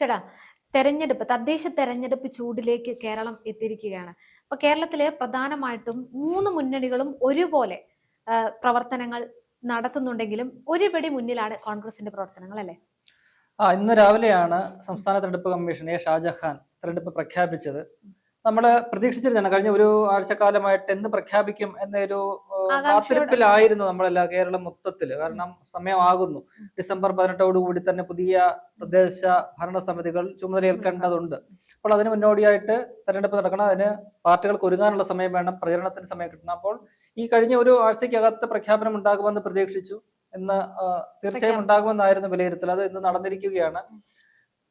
ചേട്ടാ തെരഞ്ഞെടുപ്പ് തദ്ദേശ തെരഞ്ഞെടുപ്പ് ചൂടിലേക്ക് കേരളം എത്തിയിരിക്കുകയാണ്. അപ്പൊ കേരളത്തിലെ പ്രധാനമായിട്ടും മൂന്ന് മുന്നണികളും ഒരുപോലെ പ്രവർത്തനങ്ങൾ നടത്തുന്നുണ്ടെങ്കിലും ഒരുപടി മുന്നിലാണ് കോൺഗ്രസിന്റെ പ്രവർത്തനങ്ങൾ അല്ലെ? ആ ഇന്ന് രാവിലെയാണ് സംസ്ഥാന തെരഞ്ഞെടുപ്പ് കമ്മീഷൻ എ ഷാജഹാൻ തെരഞ്ഞെടുപ്പ് പ്രഖ്യാപിച്ചത്. നമ്മൾ പ്രതീക്ഷിച്ചിരുന്നതാണ് കഴിഞ്ഞ ഒരു ആഴ്ചക്കാലമായിട്ട് എന്ന് പ്രഖ്യാപിക്കും എന്നൊരു കാത്തിരിപ്പിലായിരുന്നു നമ്മളെല്ലാം കേരളം മൊത്തത്തിൽ കാരണം സമയമാകുന്നു. ഡിസംബർ പതിനെട്ടോടുകൂടി തന്നെ പുതിയ തദ്ദേശ ഭരണ സമിതികൾ ചുമതലയേൽക്കേണ്ടതുണ്ട്. അപ്പോൾ അതിന് മുന്നോടിയായിട്ട് തെരഞ്ഞെടുപ്പ് നടക്കണം. അതിന് പാർട്ടികൾക്ക് ഒരുങ്ങാനുള്ള സമയം വേണം. പ്രചരണത്തിന് സമയം കിട്ടണം. അപ്പോൾ ഈ കഴിഞ്ഞ ഒരു ആഴ്ചക്കകത്ത് പ്രഖ്യാപനം ഉണ്ടാകുമെന്ന് പ്രതീക്ഷിച്ചു. എന്ന് തീർച്ചയായും ഉണ്ടാകുമെന്നായിരുന്നു വിലയിരുത്തൽ. അത് ഇന്ന് നടന്നിരിക്കുകയാണ്.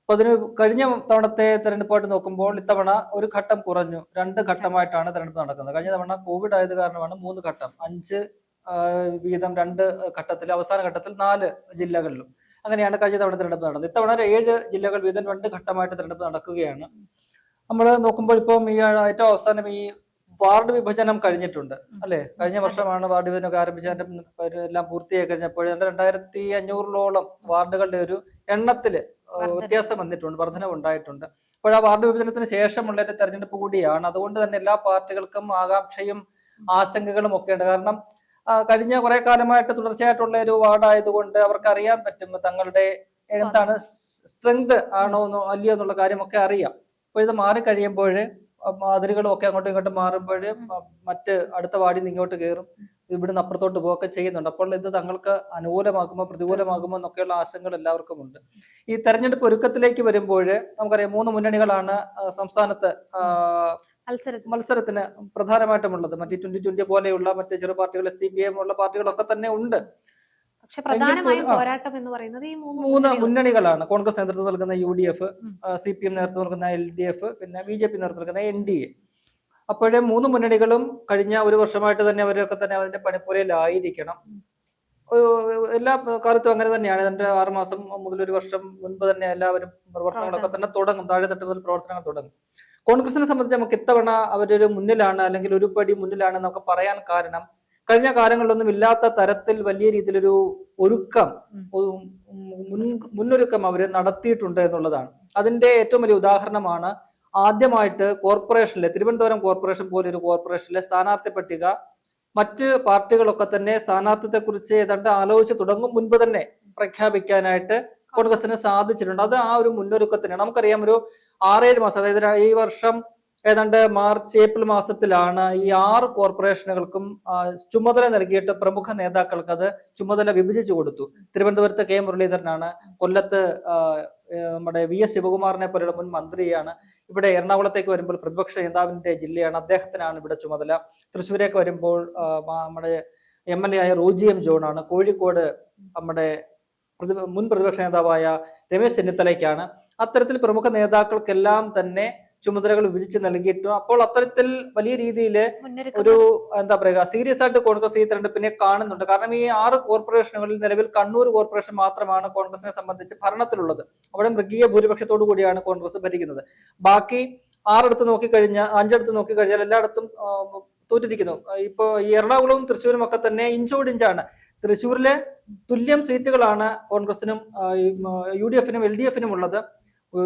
അപ്പൊ അതിന് കഴിഞ്ഞ തവണത്തെ തെരഞ്ഞെടുപ്പായിട്ട് നോക്കുമ്പോൾ ഇത്തവണ ഒരു ഘട്ടം കുറഞ്ഞു. രണ്ട് ഘട്ടമായിട്ടാണ് തെരഞ്ഞെടുപ്പ് നടക്കുന്നത്. കഴിഞ്ഞ തവണ കോവിഡ് ആയത് കാരണമാണ് മൂന്ന് ഘട്ടം. അഞ്ച് വീതം രണ്ട് ഘട്ടത്തിൽ അവസാന ഘട്ടത്തിൽ നാല് ജില്ലകളിലും. അങ്ങനെയാണ് കഴിഞ്ഞ തവണ തെരഞ്ഞെടുപ്പ് നടന്നത്. ഇത്തവണ ഏഴ് ജില്ലകൾ വീതം രണ്ട് ഘട്ടമായിട്ട് തെരഞ്ഞെടുപ്പ് നടക്കുകയാണ്. നമ്മൾ നോക്കുമ്പോൾ ഇപ്പം ഈ ഏറ്റവും അവസാനം ഈ വാർഡ് വിഭജനം കഴിഞ്ഞിട്ടുണ്ട് അല്ലെ? കഴിഞ്ഞ വർഷമാണ് വാർഡ് വിഭജനമൊക്കെ ആരംഭിച്ചതിന്റെ എല്ലാം പൂർത്തിയായി കഴിഞ്ഞപ്പോൾ രണ്ടായിരത്തി അഞ്ഞൂറിലോളം വാർഡുകളുടെ ഒരു എണ്ണത്തിൽ. വ്യത്യാസം വന്നിട്ടുണ്ട് വർധനവ് ഉണ്ടായിട്ടുണ്ട്. അപ്പോൾ ആ വാർഡ് വിഭജനത്തിന് ശേഷമുള്ള ഒരു തെരഞ്ഞെടുപ്പ് കൂടിയാണ്. അതുകൊണ്ട് തന്നെ എല്ലാ പാർട്ടികൾക്കും ആകാംക്ഷയും ആശങ്കകളും ഒക്കെ ഉണ്ട്. കാരണം കഴിഞ്ഞ കുറെ കാലമായിട്ട് തുടർച്ചയായിട്ടുള്ള ഒരു വാർഡ് ആയതുകൊണ്ട് അവർക്ക് അറിയാൻ പറ്റും തങ്ങളുടെ എന്താണ് സ്ട്രെങ്ത് ആണോ എന്നോ അല്ലയോ എന്നുള്ള കാര്യമൊക്കെ അറിയാം. അപ്പോൾ ഇത് മാറി കഴിയുമ്പോൾ അതിരുകളും ഒക്കെ അങ്ങോട്ടും ഇങ്ങോട്ടും മാറുമ്പോൾ മറ്റ് അടുത്ത വാർഡിൽ നിന്ന് ഇങ്ങോട്ട് കയറും. ഇവിടുന്ന് അപ്പുറത്തോട്ട് പോവുകയൊക്കെ ചെയ്യുന്നുണ്ട്. അപ്പോൾ ഇത് തങ്ങൾക്ക് അനുകൂലമാകുമോ പ്രതികൂലമാകുമോ എന്നൊക്കെയുള്ള ആശങ്കകൾ എല്ലാവർക്കും ഉണ്ട് ഈ തെരഞ്ഞെടുപ്പ് ഒരുക്കത്തിലേക്ക് വരുമ്പോൾ നമുക്കറിയാം മൂന്ന് മുന്നണികളാണ് സംസ്ഥാനത്ത് മത്സരത്തിന്. പ്രധാനമായിട്ടും മത്സരത്തിന് പ്രധാനമായിട്ടുമുള്ളത്. മറ്റേ ട്വന്റി ട്വന്റി പോലെയുള്ള മറ്റു ചെറു പാർട്ടികൾ എസ് ഡി പി എം ഉള്ള പാർട്ടികളൊക്കെ തന്നെ ഉണ്ട്. പക്ഷെ പ്രധാനമായും പോരാട്ടം എന്ന് പറയുന്നത് ഈ മൂന്ന് മൂന്ന് മുന്നണികളാണ്. കോൺഗ്രസ് നേതൃത്വം നൽകുന്ന U D F C P M നേതൃത്വം നൽകുന്ന എൽ ഡി എഫ് പിന്നെ ബി ജെ പി നേതൃത്വം നൽകുന്ന എൻ ഡി എ. അപ്പോഴേ മൂന്ന് മുന്നണികളും കഴിഞ്ഞ ഒരു വർഷമായിട്ട് തന്നെ അവരൊക്കെ തന്നെ അതിന്റെ പണിപ്പുരയിലായിരിക്കണം. എല്ലാ കാലത്തും അങ്ങനെ തന്നെയാണ്. ഇതിന്റെ ആറ് മാസം മുതൽ ഒരു വർഷം മുൻപ് തന്നെ എല്ലാവരും പ്രവർത്തനങ്ങളൊക്കെ തന്നെ തുടങ്ങും. താഴെ തട്ട് മുതൽ പ്രവർത്തനങ്ങൾ തുടങ്ങും. കോൺഗ്രസിനെ സംബന്ധിച്ച് നമുക്ക് ഇത്തവണ അവരൊരു മുന്നിലാണ് അല്ലെങ്കിൽ ഒരു പടി മുന്നിലാണ് നമുക്ക് പറയാൻ കാരണം കഴിഞ്ഞ കാലങ്ങളിലൊന്നും ഇല്ലാത്ത തരത്തിൽ വലിയ രീതിയിലൊരു ഒരുക്കം മുൻ- മുന്നൊരുക്കം അവർ നടത്തിയിട്ടുണ്ട് എന്നുള്ളതാണ്. അതിന്റെ ഏറ്റവും വലിയ ഉദാഹരണമാണ് ആദ്യമായിട്ട് കോർപ്പറേഷനിലെ തിരുവനന്തപുരം കോർപ്പറേഷൻ പോലെ ഒരു കോർപ്പറേഷനിലെ സ്ഥാനാർത്ഥി പട്ടിക മറ്റ് പാർട്ടികളൊക്കെ തന്നെ സ്ഥാനാർത്ഥിത്തെ കുറിച്ച് ഏതാണ്ട് ആലോചിച്ച് തുടങ്ങും മുൻപ് തന്നെ പ്രഖ്യാപിക്കാനായിട്ട് കോൺഗ്രസിന് സാധിച്ചിട്ടുണ്ട്. അത് ആ ഒരു മുന്നൊരുക്കത്തിനാണ്. നമുക്കറിയാം ഒരു ആറേഴ് മാസം അതായത് ഈ വർഷം ഏതാണ്ട് മാർച്ച് ഏപ്രിൽ മാസത്തിലാണ് ഈ ആറ് കോർപ്പറേഷനുകൾക്കും ചുമതല നൽകിയിട്ട് പ്രമുഖ നേതാക്കൾക്ക് അത് ചുമതല വിഭജിച്ചു കൊടുത്തു. തിരുവനന്തപുരത്ത് കെ. മുരളീധരനാണ് കൊല്ലത്ത് നമ്മുടെ വി. എസ്. ശിവകുമാറിനെ പോലെയുള്ള മുൻ മന്ത്രിയാണ്. ഇവിടെ എറണാകുളത്തേക്ക് വരുമ്പോൾ പ്രതിപക്ഷ നേതാവിന്റെ ജില്ലയാണ് അദ്ദേഹത്തിനാണ് ഇവിടെ ചുമതല. തൃശ്ശൂരേക്ക് വരുമ്പോൾ നമ്മുടെ എം എൽ എ ആയ റോജി എം ജോൺ ആണ് കോഴിക്കോട് നമ്മുടെ മുൻ പ്രതിപക്ഷ നേതാവായ രമേശ് ചെന്നിത്തലയ്ക്കാണ്. അത്തരത്തിൽ പ്രമുഖ നേതാക്കൾക്കെല്ലാം തന്നെ ചുമതലകൾ വിഭജിച്ച് നൽകിയിട്ടു. അപ്പോൾ അത്തരത്തിൽ വലിയ രീതിയിൽ ഒരു എന്താ പറയുക സീരിയസ് ആയിട്ട് കോൺഗ്രസ് ഈ തെരഞ്ഞെടുപ്പിനെ കാണുന്നുണ്ട്. കാരണം ഈ ആറ് കോർപ്പറേഷനുകളിൽ നിലവിൽ കണ്ണൂർ കോർപ്പറേഷൻ മാത്രമാണ് കോൺഗ്രസിനെ സംബന്ധിച്ച് ഭരണത്തിലുള്ളത്. അവിടെ മൃഗീയ ഭൂരിപക്ഷത്തോടു കൂടിയാണ് കോൺഗ്രസ് ഭരിക്കുന്നത്. ബാക്കി ആറെടുത്ത് നോക്കിക്കഴിഞ്ഞാൽ അഞ്ചെടുത്ത് നോക്കിക്കഴിഞ്ഞാൽ എല്ലായിടത്തും തോറ്റിരിക്കുന്നു. ആ, ഇപ്പോ ഈ എറണാകുളവും തൃശ്ശൂരും ഒക്കെ തന്നെ ഇഞ്ചോടിഞ്ചാണ് തൃശ്ശൂരിലെ തുല്യം സീറ്റുകളാണ് കോൺഗ്രസിനും യു ഡി എഫിനും എൽ ഡി എഫിനും ഉള്ളത്.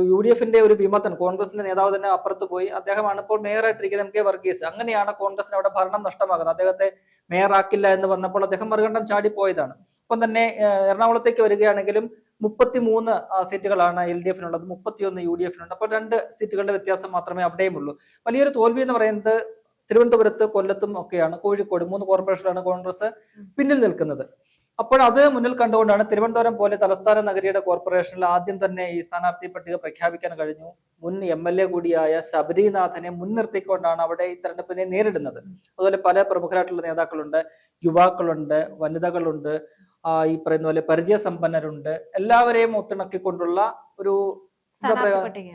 യു ഡി എഫിന്റെ ഒരു വിമതൻ കോൺഗ്രസിന്റെ നേതാവ് തന്നെ അപ്പുറത്ത് പോയി. അദ്ദേഹമാണ് ഇപ്പോൾ മേയറായിട്ടിരിക്കുന്നത് എം കെ വർഗീസ്. അങ്ങനെയാണ് കോൺഗ്രസിന് അവിടെ ഭരണം നഷ്ടമാകുന്നത്. അദ്ദേഹത്തെ മേയറാക്കില്ല എന്ന് വന്നപ്പോൾ അദ്ദേഹം മറുകണ്ഠം ചാടിപ്പോയതാണ് ഒപ്പം തന്നെ എറണാകുളത്തേക്ക് വരികയാണെങ്കിലും മുപ്പത്തി മൂന്ന് സീറ്റുകളാണ് എൽ ഡി എഫിനുള്ളത്. മുപ്പത്തിയൊന്ന് യു ഡി എഫിനുണ്ട്. അപ്പോൾ രണ്ട് സീറ്റുകളുടെ വ്യത്യാസം മാത്രമേ അവിടെയും ഉള്ളൂ. വലിയൊരു തോൽവി എന്ന് പറയുന്നത് തിരുവനന്തപുരത്ത് കൊല്ലത്തും ഒക്കെയാണ്. കോഴിക്കോട് മൂന്ന് കോർപ്പറേഷനാണ് കോൺഗ്രസ് പിന്നിൽ നിൽക്കുന്നത്. അപ്പോൾ അത് മുന്നിൽ കണ്ടുകൊണ്ടാണ് തിരുവനന്തപുരം പോലെ തലസ്ഥാന നഗരിയുടെ കോർപ്പറേഷനിൽ ആദ്യം തന്നെ ഈ സ്ഥാനാർത്ഥി പട്ടിക പ്രഖ്യാപിക്കാൻ കഴിഞ്ഞു. മുൻ എം എൽ എ കൂടിയായ ശബരിനാഥനെ മുൻനിർത്തിക്കൊണ്ടാണ് അവിടെ ഈ തെരഞ്ഞെടുപ്പിനെ നേരിടുന്നത്. അതുപോലെ പല പ്രമുഖരായിട്ടുള്ള നേതാക്കളുണ്ട്. യുവാക്കളുണ്ട് വനിതകളുണ്ട്. ഈ പറയുന്ന പോലെ പരിചയസമ്പന്നരുണ്ട്. എല്ലാവരെയും ഒത്തിണക്കിക്കൊണ്ടുള്ള ഒരു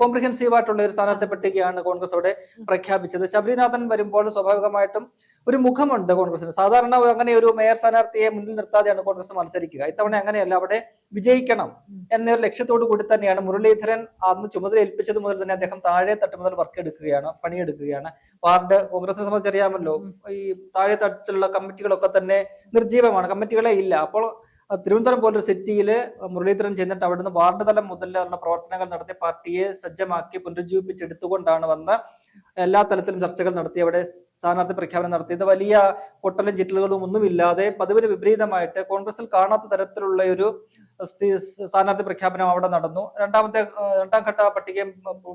കോംപ്രിഹെൻസീവ് ആയിട്ടുള്ള ഒരു സ്ഥാനാർത്ഥി പട്ടികയാണ് കോൺഗ്രസ് അവിടെ പ്രഖ്യാപിച്ചത്. ശബരിനാഥൻ വരുമ്പോൾ സ്വാഭാവികമായിട്ടും ഒരു മുഖമുണ്ട് കോൺഗ്രസിന്. സാധാരണ അങ്ങനെ ഒരു മേയർ സ്ഥാനാർത്ഥിയെ മുന്നിൽ നിർത്താതെയാണ് കോൺഗ്രസ് മത്സരിക്കുക. ഇത്തവണ അങ്ങനെയല്ല അവിടെ വിജയിക്കണം എന്നൊരു ലക്ഷ്യത്തോടു കൂടി തന്നെയാണ് മുരളീധരൻ അന്ന് ചുമതല ഏൽപ്പിച്ചത് മുതൽ തന്നെ അദ്ദേഹം താഴെ തട്ട് മുതൽ വർക്ക് എടുക്കുകയാണ് പണിയെടുക്കുകയാണ്. വാർഡ് കോൺഗ്രസിനെ സംബന്ധിച്ചറിയാമല്ലോ ഈ താഴെ തട്ടിലുള്ള കമ്മിറ്റികളൊക്കെ തന്നെ നിർജീവമാണ് കമ്മിറ്റികളെ ഇല്ല. അപ്പോൾ തിരുവനന്തപുരം പോലൊരു സിറ്റിയിൽ മുരളീധരൻ ചെന്നിട്ട് അവിടുന്ന് വാർഡ് തലം മുതൽ പ്രവർത്തനങ്ങൾ നടത്തി പാർട്ടിയെ സജ്ജമാക്കി പുനരുജ്ജീവിപ്പിച്ചെടുത്തുകൊണ്ടാണ് വന്ന് എല്ലാ തലത്തിലും ചർച്ചകൾ നടത്തി അവിടെ സ്ഥാനാർത്ഥി പ്രഖ്യാപനം നടത്തിയത് വലിയ പൊട്ടലും ചിറ്റലുകളും ഒന്നുമില്ലാതെ പതിവിന് വിപരീതമായിട്ട് കോൺഗ്രസിൽ കാണാത്ത തരത്തിലുള്ള ഒരു സ്ഥി- സ്ഥാനാർത്ഥി പ്രഖ്യാപനം അവിടെ നടന്നു. രണ്ടാമത്തെ രണ്ടാം ഘട്ട പട്ടികയും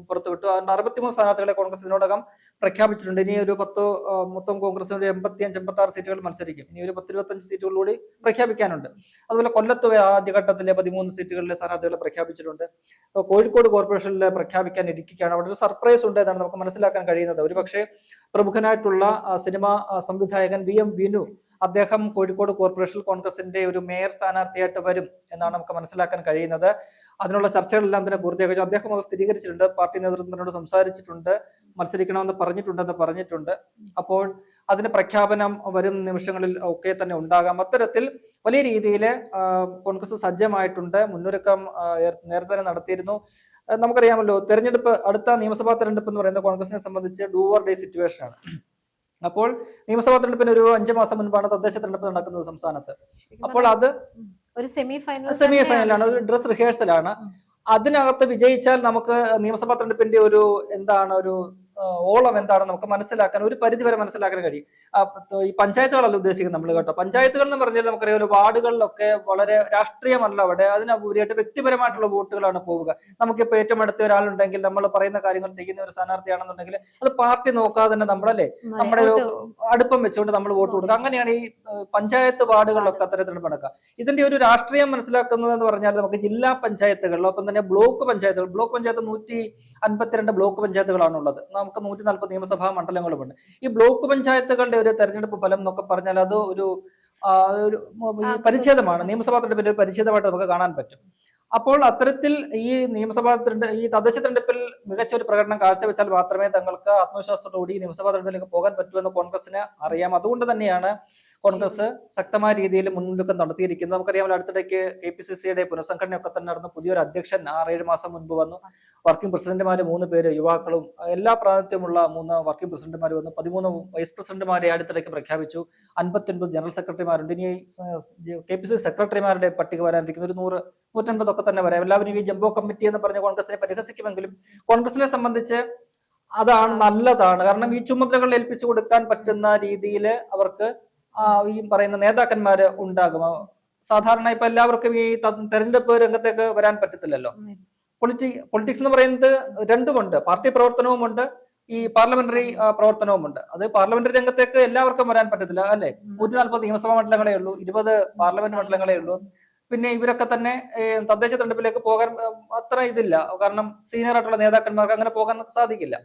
പുറത്തുവിട്ടു. അതുകൊണ്ട് അറുപത്തിമൂന്ന് സ്ഥാനാർത്ഥികളെ കോൺഗ്രസ് ഇതിനോടകം പ്രഖ്യാപിച്ചിട്ടുണ്ട്. ഇനി ഒരു പത്ത് മൊത്തം കോൺഗ്രസ് ഒരു എൺപത്തി അഞ്ച് എൺപത്തി ആറ് സീറ്റുകൾ മത്സരിക്കും. ഇനി ഒരു പത്തിരുപത്തഞ്ച് സീറ്റുകളിലൂടെ പ്രഖ്യാപിക്കാനുണ്ട്. അതുപോലെ കൊല്ലത്ത് ആദ്യഘട്ടത്തിലെ പതിമൂന്ന് സീറ്റുകളിലെ സ്ഥാനാർത്ഥികളെ പ്രഖ്യാപിച്ചിട്ടുണ്ട്. കോഴിക്കോട് കോർപ്പറേഷനിൽ പ്രഖ്യാപിക്കാൻ ഇരിക്കുകയാണ്. അവിടെ ഒരു സർപ്രൈസ് ഉണ്ട് എന്നാണ് നമുക്ക് മനസ്സിലാക്കാൻ കഴിയുന്നത്. ഒരുപക്ഷെ പ്രമുഖനായിട്ടുള്ള സിനിമാ സംവിധായകൻ വി എം വിനു അദ്ദേഹം കോഴിക്കോട് കോർപ്പറേഷൻ കോൺഗ്രസിന്റെ ഒരു മേയർ സ്ഥാനാർത്ഥിയായിട്ട് വരും എന്നാണ് നമുക്ക് മനസ്സിലാക്കാൻ കഴിയുന്നത്. അതിനുള്ള ചർച്ചകളെല്ലാം തന്നെ പൂർത്തിയാക്കി. അദ്ദേഹം അത് സ്ഥിരീകരിച്ചിട്ടുണ്ട്. പാർട്ടി നേതൃത്വത്തിനോട് സംസാരിച്ചിട്ടുണ്ട്. മത്സരിക്കണമെന്ന് പറഞ്ഞിട്ടുണ്ടെന്ന് പറഞ്ഞിട്ടുണ്ട്. അപ്പോൾ അതിന് പ്രഖ്യാപനം വരും നിമിഷങ്ങളിൽ ഒക്കെ തന്നെ ഉണ്ടാകാം. അത്തരത്തിൽ വലിയ രീതിയിൽ കോൺഗ്രസ് സജ്ജമായിട്ടുണ്ട്. മുന്നൊരുക്കം നേരത്തെ നടത്തിയിരുന്നു. നമുക്കറിയാമല്ലോ തെരഞ്ഞെടുപ്പ് അടുത്ത നിയമസഭാ തെരഞ്ഞെടുപ്പ് എന്ന് പറയുന്നത് കോൺഗ്രസിനെ സംബന്ധിച്ച് ഡൂവർ ഡേ സിറ്റുവേഷൻ ആണ്. അപ്പോൾ നിയമസഭാ തെരഞ്ഞെടുപ്പിന് ഒരു അഞ്ചു മാസം മുൻപാണ് തദ്ദേശ തെരഞ്ഞെടുപ്പ് നടക്കുന്നത് സംസ്ഥാനത്ത്. അപ്പോൾ അത് ഒരു സെമി ഫൈനൽ സെമി ഫൈനലാണ് ഒരു ഡ്രസ് റിഹേഴ്സൽ ആണ്. അതിനകത്ത് വിജയിച്ചാൽ നമുക്ക് നിയമസഭാ തെരഞ്ഞെടുപ്പിന്റെ ഒരു എന്താണ് ഒരു ഓളം എന്താണെന്ന് നമുക്ക് മനസ്സിലാക്കാൻ ഒരു പരിധി വരെ മനസ്സിലാക്കാൻ കഴിയും. ഈ പഞ്ചായത്തുകളല്ല ഉദ്ദേശിക്കുന്നത് നമ്മൾ കേട്ടോ. പഞ്ചായത്തുകൾ എന്ന് പറഞ്ഞാൽ നമുക്കറിയാം ഒരു വാർഡുകളിലൊക്കെ വളരെ രാഷ്ട്രീയമല്ല അവിടെ. അതിനുപരിയായിട്ട് വ്യക്തിപരമായിട്ടുള്ള വോട്ടുകളാണ് പോവുക. നമുക്കിപ്പോൾ ഏറ്റവും അടുത്ത ഒരാളുണ്ടെങ്കിൽ നമ്മൾ പറയുന്ന കാര്യങ്ങൾ ചെയ്യുന്ന ഒരു സ്ഥാനാർത്ഥിയാണെന്നുണ്ടെങ്കിൽ അത് പാർട്ടി നോക്കാതെ തന്നെ നമ്മളല്ലേ? നമ്മുടെ ഒരു അടുപ്പം വെച്ചുകൊണ്ട് നമ്മൾ വോട്ട് കൊടുക്കുക. അങ്ങനെയാണ് ഈ പഞ്ചായത്ത് വാർഡുകളിലൊക്കെ അത്തരത്തിൽ നടക്കുക. ഇതിന്റെ ഒരു രാഷ്ട്രീയം മനസ്സിലാക്കുന്നത് എന്ന് പറഞ്ഞാൽ നമുക്ക് ജില്ലാ പഞ്ചായത്തുകളിലൊപ്പം തന്നെ ബ്ലോക്ക് പഞ്ചായത്തുകൾ ബ്ലോക്ക് പഞ്ചായത്ത് നൂറ്റി അൻപത്തിരണ്ട് ബ്ലോക്ക് പഞ്ചായത്തുകളാണ് ഉള്ളത് നമുക്ക് നൂറ്റി നാൽപ്പത് നിയമസഭാ മണ്ഡലങ്ങളുമുണ്ട്. ഈ ബ്ലോക്ക് പഞ്ചായത്തുകളുടെ ഒരു തെരഞ്ഞെടുപ്പ് ഫലം എന്നൊക്കെ പറഞ്ഞാൽ അത് ഒരു പരിച്ഛേദമാണ്. നിയമസഭാ തെരഞ്ഞെടുപ്പിന്റെ ഒരു പരിച്ഛേദമായിട്ട് നമുക്ക് കാണാൻ പറ്റും. അപ്പോൾ അത്തരത്തിൽ ഈ നിയമസഭാ തെരഞ്ഞെടുപ്പ് ഈ തദ്ദേശ തെരഞ്ഞെടുപ്പിൽ മികച്ച ഒരു പ്രകടനം കാഴ്ചവെച്ചാൽ മാത്രമേ തങ്ങൾക്ക് ആത്മവിശ്വാസത്തോടുകൂടി നിയമസഭാ തെരഞ്ഞെടുപ്പിലേക്ക് പോകാൻ പറ്റൂ എന്ന് കോൺഗ്രസിന് അറിയാം. അതുകൊണ്ട് തന്നെയാണ് കോൺഗ്രസ് ശക്തമായ രീതിയിൽ മുൻതൂക്കം നടത്തിയിരിക്കുന്നത് നമുക്കറിയാമല്ലോ അടുത്തിടയ്ക്ക് കെ പി സി സിയുടെ പുനഃസംഘടനയൊക്കെ തന്നെ നടന്നു. പുതിയൊരു അധ്യക്ഷൻ ആറേഴ് മാസം മുൻപ് വന്നു. വർക്കിംഗ് പ്രസിഡന്റുമാര് മൂന്ന് പേര് യുവാക്കളും എല്ലാ പ്രാതിനിധ്യമുള്ള മൂന്ന് വർക്കിംഗ് പ്രസിഡന്റുമാർ വന്നു. പതിമൂന്ന് വൈസ് പ്രസിഡന്റുമാരെ അടുത്തിടയ്ക്ക് പ്രഖ്യാപിച്ചു. അൻപത്തൊൻപത് ജനറൽ സെക്രട്ടറിമാരുണ്ട്. ഇനി കെ പി സി സെക്രട്ടറിമാരുടെ പട്ടിക വരാനിരിക്കുന്ന. ഒരു നൂറ് നൂറ്റൻപതൊക്കെ തന്നെ വരാം. എല്ലാവരും ഈ ജംബോ കമ്മിറ്റി എന്ന് പറഞ്ഞ കോൺഗ്രസിനെ പരിഹസിക്കുമെങ്കിലും കോൺഗ്രസിനെ സംബന്ധിച്ച് അതാണ് നല്ലതാണ്. കാരണം ഈ ചുമതലകൾ ഏൽപ്പിച്ചു കൊടുക്കാൻ പറ്റുന്ന രീതിയിൽ അവർക്ക് ഈ പറയുന്ന നേതാക്കന്മാർ ഉണ്ടാകും. സാധാരണ ഇപ്പൊ എല്ലാവർക്കും ഈ തെരഞ്ഞെടുപ്പ് രംഗത്തേക്ക് വരാൻ പറ്റത്തില്ലല്ലോ. പൊളിറ്റി പൊളിറ്റിക്സ് എന്ന് പറയുന്നത് രണ്ടുമുണ്ട്. പാർട്ടി പ്രവർത്തനവുമുണ്ട് ഈ പാർലമെന്ററി പ്രവർത്തനവും പ്രവർത്തനവുമുണ്ട്. അത് പാർലമെന്ററി രംഗത്തേക്ക് എല്ലാവർക്കും വരാൻ പറ്റത്തില്ല അല്ലെ? നൂറ്റി നാൽപ്പത് നിയമസഭാ മണ്ഡലങ്ങളേ ഉള്ളൂ ഇരുപത് പാർലമെന്റ് മണ്ഡലങ്ങളേ ഉള്ളൂ. പിന്നെ ഇവരൊക്കെ തന്നെ തദ്ദേശ തെരഞ്ഞെടുപ്പിലേക്ക് പോകാൻ അത്ര ഇതില്ല. കാരണം സീനിയർ ആയിട്ടുള്ള നേതാക്കന്മാർക്ക് അങ്ങനെ പോകാൻ സാധിക്കില്ല.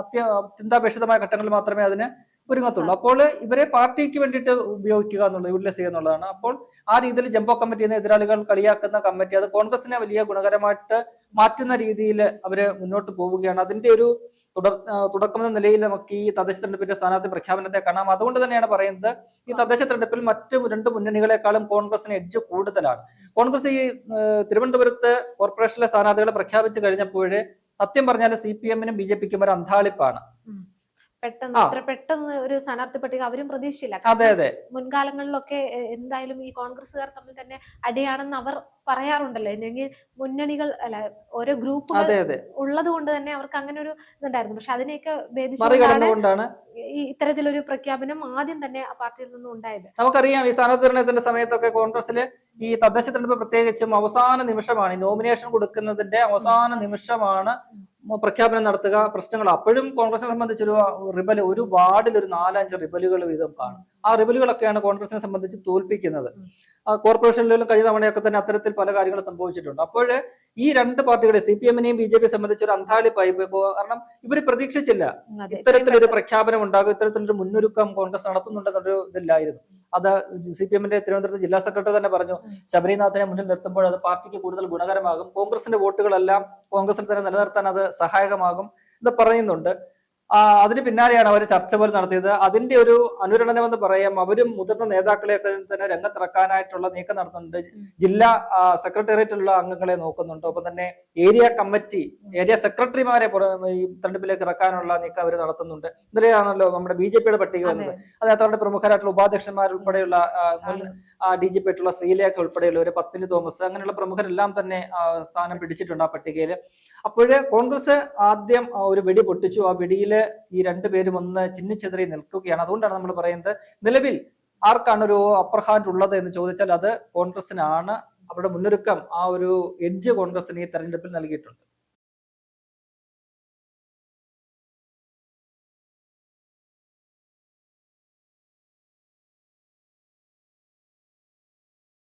അത്യന്താപേക്ഷിതമായ ഘട്ടങ്ങളിൽ മാത്രമേ അതിന് ഒരുങ്ങത്തുള്ളൂ അപ്പോൾ ഇവരെ പാർട്ടിക്ക് വേണ്ടിയിട്ട് ഉപയോഗിക്കുക എന്നുള്ളത് യൂട്ടിലൈസ് ചെയ്യുക എന്നുള്ളതാണ്. അപ്പോൾ ആ രീതിയിൽ ജംബോ കമ്മിറ്റി എന്ന എതിരാളികൾ കളിയാക്കുന്ന കമ്മിറ്റി അത് കോൺഗ്രസിനെ വലിയ ഗുണകരമായിട്ട് മാറ്റുന്ന രീതിയിൽ അവർ മുന്നോട്ട് പോവുകയാണ്. അതിന്റെ ഒരു തുടർ തുടക്കം എന്ന നിലയിൽ നമുക്ക് ഈ തദ്ദേശ തെരഞ്ഞെടുപ്പിന്റെ സ്ഥാനാർത്ഥി പ്രഖ്യാപനത്തെ കാണാം. അതുകൊണ്ട് തന്നെയാണ് പറയുന്നത് ഈ തദ്ദേശ തെരഞ്ഞെടുപ്പിൽ മറ്റ് രണ്ട് മുന്നണികളെക്കാളും കോൺഗ്രസിന് എഡ്ജ് കൂടുതലാണ്. കോൺഗ്രസ് ഈ തിരുവനന്തപുരത്ത് കോർപ്പറേഷനിലെ സ്ഥാനാർത്ഥികളെ പ്രഖ്യാപിച്ചു കഴിഞ്ഞപ്പോഴേ സത്യം പറഞ്ഞാൽ സി പി എമ്മിനും ബി ജെ പിക്കും ഒരു അന്താളിപ്പാണ് പെട്ടെന്ന്. ഇത്ര പെട്ടെന്ന് ഒരു സ്ഥാനാർത്ഥി പട്ടിക അവരും പ്രതീക്ഷിച്ചില്ല. അതെ അതെ. മുൻകാലങ്ങളിലൊക്കെ എന്തായാലും ഈ കോൺഗ്രസ്സുകാർ തമ്മിൽ തന്നെ അടിയാണെന്ന് അവർ പറയാറുണ്ടല്ലോ. അല്ലെങ്കിൽ മുന്നണികൾ അല്ല ഓരോ ഗ്രൂപ്പുകൾ അതെ ഉള്ളത് കൊണ്ട് തന്നെ അവർക്ക് അങ്ങനെ ഒരു ഇതുണ്ടായിരുന്നു. പക്ഷെ അതിനെയൊക്കെ ഭേദിച്ചുകൊണ്ടാണ് ഈ ഇത്തരത്തിലൊരു പ്രഖ്യാപനം ആദ്യം തന്നെ ആ പാർട്ടിയിൽ നിന്നും ഉണ്ടായത്. നമുക്കറിയാം ഈ സ്ഥാനാർത്ഥി നിർണയത്തിന്റെ സമയത്തൊക്കെ കോൺഗ്രസിൽ ഈ തദ്ദേശ തെരഞ്ഞെടുപ്പ് പ്രത്യേകിച്ചും അവസാന നിമിഷമാണ് ഈ നോമിനേഷൻ കൊടുക്കുന്നതിന്റെ അവസാന നിമിഷമാണ് പ്രഖ്യാപനം നടത്തുക പ്രശ്നങ്ങൾ. അപ്പോഴും കോൺഗ്രസിനെ സംബന്ധിച്ച് ഒരു റിബൽ ഒരു വാർഡിൽ ഒരു നാലഞ്ച് റിബലുകൾ വീതം കാണും. ആ റിബലുകളൊക്കെയാണ് കോൺഗ്രസിനെ സംബന്ധിച്ച് തോൽപ്പിക്കുന്നത്. കോർപ്പറേഷനിലും കഴിഞ്ഞ തവണയൊക്കെ തന്നെ അത്തരത്തിൽ പല കാര്യങ്ങളും സംഭവിച്ചിട്ടുണ്ട്. അപ്പോൾ ഈ രണ്ട് പാർട്ടികളെ സി പി എമ്മിനെയും ബി ജെ പി സംബന്ധിച്ച് ഒരു അന്താളിപ്പായി പൈപ്പ് കാരണം ഇവർ പ്രതീക്ഷിച്ചില്ല ഇത്തരത്തിലൊരു പ്രഖ്യാപനം ഉണ്ടാകും ഇത്തരത്തിലൊരു മുന്നൊരുക്കം കോൺഗ്രസ് നടത്തുന്നുണ്ടെന്നൊരു ഇതില്ലായിരുന്നു. അത് സി പി എമ്മിന്റെ തിരുവനന്തപുരത്ത് ജില്ലാ സെക്രട്ടറി തന്നെ പറഞ്ഞു ശബരിനാഥിനെ മുന്നിൽ നിർത്തുമ്പോൾ അത് പാർട്ടിക്ക് കൂടുതൽ ഗുണകരമാകും. കോൺഗ്രസിന്റെ വോട്ടുകളെല്ലാം കോൺഗ്രസിന് തന്നെ നിലനിർത്താൻ അത് സഹായകമാകും എന്ന് പറയുന്നുണ്ട്. അതിന് പിന്നാലെയാണ് അവർ ചർച്ച പോലും നടത്തിയത്. അതിന്റെ ഒരു അനുരണനം എന്ന് പറയാം അവരും മുതിർന്ന നേതാക്കളെയൊക്കെ തന്നെ രംഗത്തിറക്കാനായിട്ടുള്ള നീക്കം നടത്തുന്നുണ്ട്. ജില്ലാ സെക്രട്ടേറിയറ്റിലുള്ള അംഗങ്ങളെ നോക്കുന്നുണ്ട്. ഒപ്പം തന്നെ ഏരിയ കമ്മിറ്റി ഏരിയ സെക്രട്ടറിമാരെ ഈ തെരഞ്ഞെടുപ്പിലേക്ക് ഇറക്കാനുള്ള നീക്കം അവർ നടത്തുന്നുണ്ട്. ഇന്നലെയാണല്ലോ നമ്മുടെ ബി ജെ പിയുടെ പട്ടിക വന്നത്. അതിനകത്ത് അവരുടെ പ്രമുഖരായിട്ടുള്ള ഉപാധ്യക്ഷന്മാരുൾപ്പെടെയുള്ള ഡി ജി പി ആയിട്ടുള്ള ശ്രീലേഖ ഉൾപ്പെടെയുള്ള ഒരു പത്മിനി തോമസ് അങ്ങനെയുള്ള പ്രമുഖരെല്ലാം തന്നെ സ്ഥാനം പിടിച്ചിട്ടുണ്ട് ആ പട്ടികയിൽ. അപ്പോഴ് കോൺഗ്രസ് ആദ്യം ഒരു വെടി പൊട്ടിച്ചു. ആ വെടിയിൽ ഈ രണ്ടുപേരും ഒന്ന് ചിഹ്നിച്ചെതിരെ നിൽക്കുകയാണ്. അതുകൊണ്ടാണ് നമ്മൾ പറയുന്നത് നിലവിൽ ആർക്കാണ് ഒരു അപ്പർ ഹാൻഡ് ഉള്ളത് എന്ന് ചോദിച്ചാൽ അത് കോൺഗ്രസിനാണ് അവരുടെ മുന്നൊരുക്കം ആ ഒരു എഡ്ജ് കോൺഗ്രസിന് ഈ തെരഞ്ഞെടുപ്പിൽ നൽകിയിട്ടുണ്ട്.